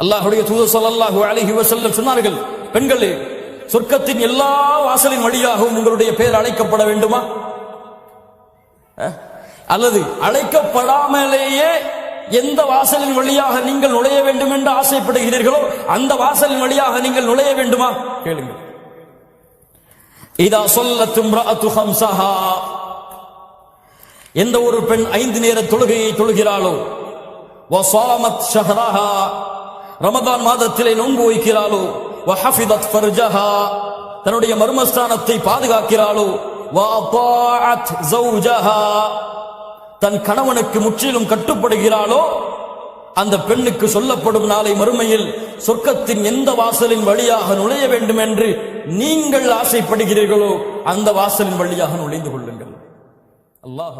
அல்லாஹுடைய தூதர் ஸல்லல்லாஹு அலைஹி வசல்லம் சொன்னார்கள் பெண்களே சொர்க்கத்தின் எல்லா வாசலின் வழியாகவும் உங்களுடைய பெயர் அழைக்கப்பட வேண்டுமா? அல்லது அழைக்கப்படாமலேயே எந்த வாசலின் வழியாக நீங்கள் நுழைய வேண்டும் என்று ஆசைப்படுகிறீர்களோ அந்த வாசலின் வழியாக நீங்கள் நுழைய வேண்டுமா? கேளுங்கள். இதா சொல்ல இம்ரஅத்து எந்த ஒரு பெண் ஐந்து நேர தொழுகையை தொழுகிறாளோ வசாமத் ஷஹரஹா. ரமதான் மாதத்திலே நோன்பு வைக்கிறாளோ வஹஃபிதத் ஃபர்ஜஹா. தன்னுடைய மர்மஸ்தானத்தை பாதுகாக்கிறாளோ? வஅதாஅத் ஜௌஜஹா தன் கணவனுக்கு முற்றிலும் கட்டுப்படுகிறாளோ? அந்த பெண்ணுக்கு சொல்லப்படும் நாளை மறுமையில் சொர்க்கத்தின் எந்த வாசலின் வழியாக நுழைய வேண்டும் என்று நீங்கள் ஆசைப்படுகிறீர்களோ அந்த வாசலின் வழியாக நுழைந்து கொள்ளுங்கள். அல்லாஹ்